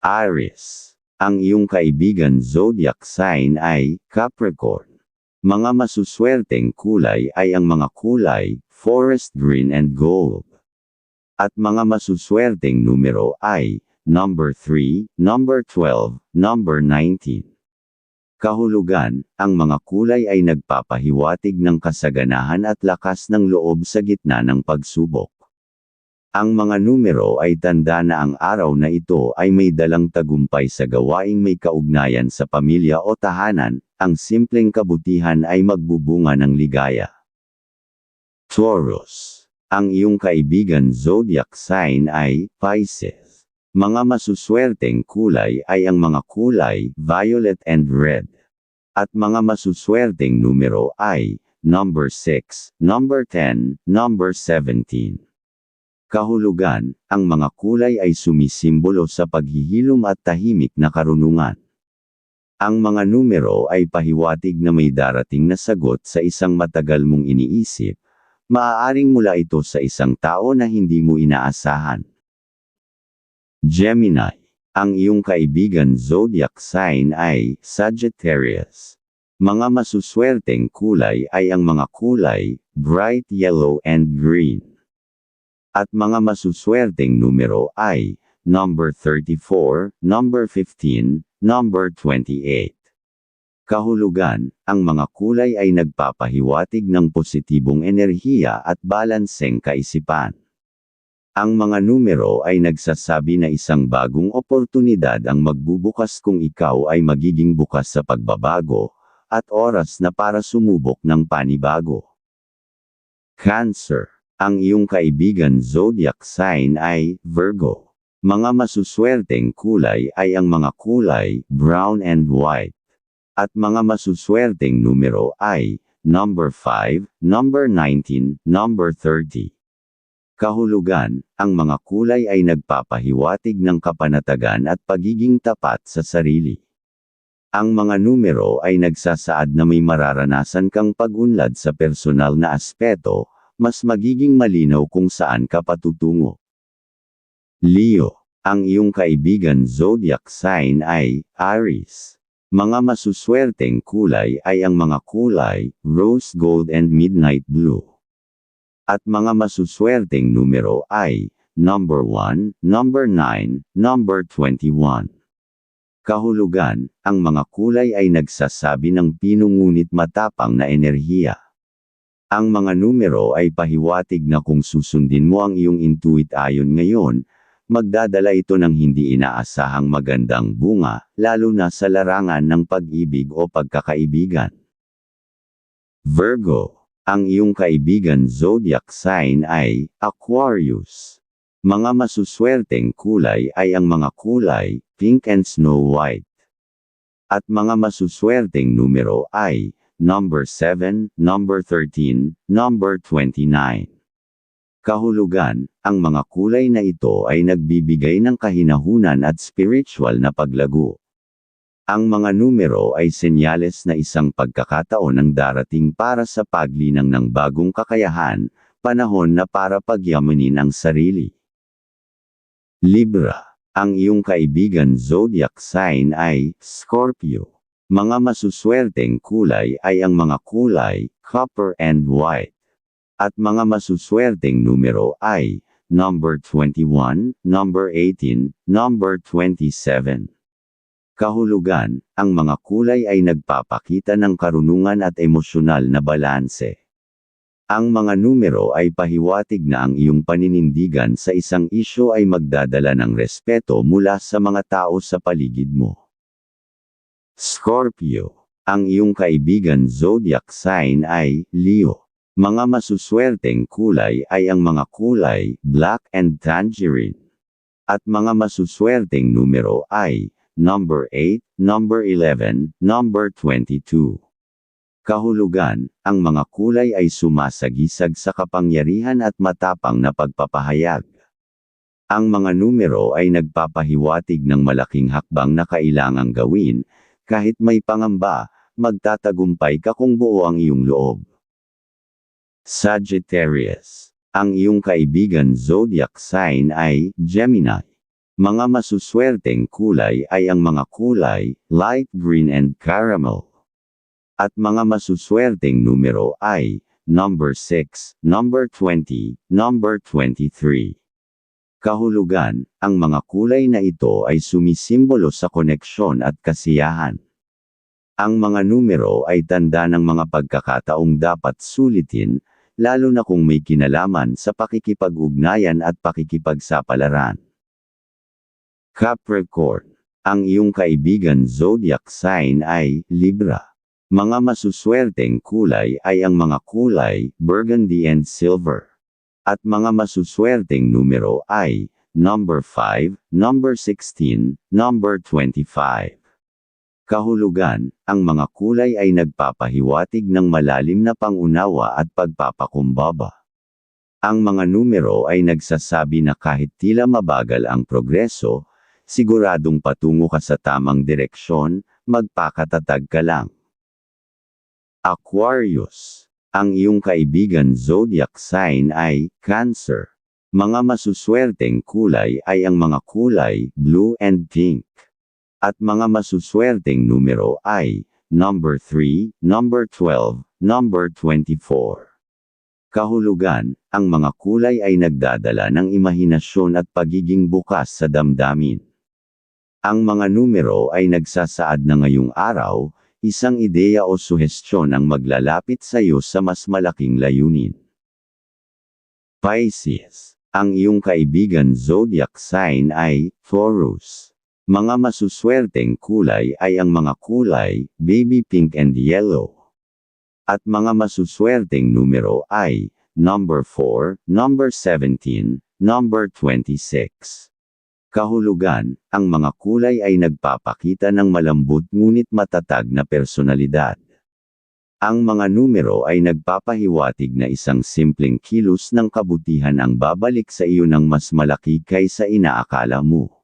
Aries. Ang iyong kaibigan zodiac sign ay Capricorn. Mga masuswerteng kulay ay ang mga kulay, forest green and gold. At mga masuswerteng numero ay, number 3, number 12, number 19. Kahulugan, ang mga kulay ay nagpapahiwatig ng kasaganahan at lakas ng loob sa gitna ng pagsubok. Ang mga numero ay tanda na ang araw na ito ay may dalang tagumpay sa gawaing may kaugnayan sa pamilya o tahanan, ang simpleng kabutihan ay magbubunga ng ligaya. Taurus. Ang iyong kaibigan zodiac sign ay Pisces. Mga masuswerteng kulay ay ang mga kulay violet and red. At mga masuswerteng numero ay number 6, number 10, number 17. Kahulugan, ang mga kulay ay sumisimbolo sa paghihilom at tahimik na karunungan. Ang mga numero ay pahiwatig na may darating na sagot sa isang matagal mong iniisip, maaaring mula ito sa isang tao na hindi mo inaasahan. Gemini. Ang iyong kaibigan zodiac sign ay Sagittarius. Mga masuswerteng kulay ay ang mga kulay, bright yellow and green. At mga masuswerteng numero ay, number 34, number 15, number 28. Kahulugan, ang mga kulay ay nagpapahiwatig ng positibong enerhiya at balanseng kaisipan. Ang mga numero ay nagsasabi na isang bagong oportunidad ang magbubukas kung ikaw ay magiging bukas sa pagbabago, at oras na para sumubok ng panibago. Cancer ang iyong kaibigan zodiac sign ay Virgo. Mga masuswerteng kulay ay ang mga kulay brown and white. At mga masuswerteng numero ay number 5, number 19, number 30. Kahulugan, ang mga kulay ay nagpapahiwatig ng kapanatagan at pagiging tapat sa sarili. Ang mga numero ay nagsasaad na may mararanasan kang pagunlad sa personal na aspeto, mas magiging malinaw kung saan ka patutungo. Leo, ang iyong kaibigan zodiac sign ay Aries. Mga masuswerteng kulay ay ang mga kulay, rose gold and midnight blue. At mga masuswerteng numero ay, number 1, number 9, number 21. Kahulugan, ang mga kulay ay nagsasabi ng pinungunit matapang na enerhiya. Ang mga numero ay pahiwatig na kung susundin mo ang iyong intuit ayon ngayon, magdadala ito ng hindi inaasahang magandang bunga, lalo na sa larangan ng pag-ibig o pagkakaibigan. Virgo, ang iyong kaibigan zodiac sign ay Aquarius. Mga masuswerteng kulay ay ang mga kulay, pink and snow white. At mga masuswerteng numero ay number 7, number 13, number 29. Kahulugan, ang mga kulay na ito ay nagbibigay ng kahinahunan at spiritual na paglago. Ang mga numero ay senyales na isang pagkakataon ang darating para sa paglinang ng bagong kakayahan, panahon na para pagyamanin ang sarili. Libra, ang iyong kaibigan zodiac sign ay Scorpio. Mga masuswerteng kulay ay ang mga kulay, copper and white. At mga masuswerteng numero ay, number 21, number 18, number 27. Kahulugan, ang mga kulay ay nagpapakita ng karunungan at emosyonal na balanse. Ang mga numero ay pahiwatig na ang iyong paninindigan sa isang isyo ay magdadala ng respeto mula sa mga tao sa paligid mo. Scorpio. Ang iyong kaibigan zodiac sign ay Leo. Mga masuswerteng kulay ay ang mga kulay black and tangerine. At mga masuswerteng numero ay number 8, number 11, number 22. Kahulugan, ang mga kulay ay sumasagisag sa kapangyarihan at matapang na pagpapahayag. Ang mga numero ay nagpapahiwatig ng malaking hakbang na kailangang gawin, kahit may pangamba, magtatagumpay ka kung buo ang iyong loob. Sagittarius. Ang iyong kaibigan zodiac sign ay Gemini. Mga masuswerteng kulay ay ang mga kulay, light green and caramel. At mga masuswerteng numero ay, number 6, number 20, number 23. Kahulugan, ang mga kulay na ito ay sumisimbolo sa koneksyon at kasiyahan. Ang mga numero ay tanda ng mga pagkakataong dapat sulitin, lalo na kung may kinalaman sa pakikipag-ugnayan at pakikipagsapalaran. Capricorn. Ang iyong kaibigan zodiac sign ay Libra. Mga masuswerteng kulay ay ang mga kulay, burgundy and silver. At mga masuswerteng numero ay, number 5, number 16, number 25. Kahulugan, ang mga kulay ay nagpapahiwatig ng malalim na pangunawa at pagpapakumbaba. Ang mga numero ay nagsasabi na kahit tila mabagal ang progreso, siguradong patungo ka sa tamang direksyon, magpakatatag ka lang. Aquarius. Ang iyong kaibigan zodiac sign ay Cancer. Mga masuswerteng kulay ay ang mga kulay blue and pink. At mga masuswerteng numero ay number 3, number 12, number 24. Kahulugan, ang mga kulay ay nagdadala ng imahinasyon at pagiging bukas sa damdamin. Ang mga numero ay nagsasaad na ngayong araw, isang ideya o suhestyon ang maglalapit sa iyo sa mas malaking layunin. Pisces. Ang iyong kaibigan zodiac sign ay Taurus. Mga masuswerteng kulay ay ang mga kulay, baby pink and yellow. At mga masuswerteng numero ay, number 4, number 17, number 26. Kahulugan, ang mga kulay ay nagpapakita ng malambot ngunit matatag na personalidad. Ang mga numero ay nagpapahiwatig na isang simpleng kilos ng kabutihan ang babalik sa iyo ng mas malaki kaysa inaakala mo.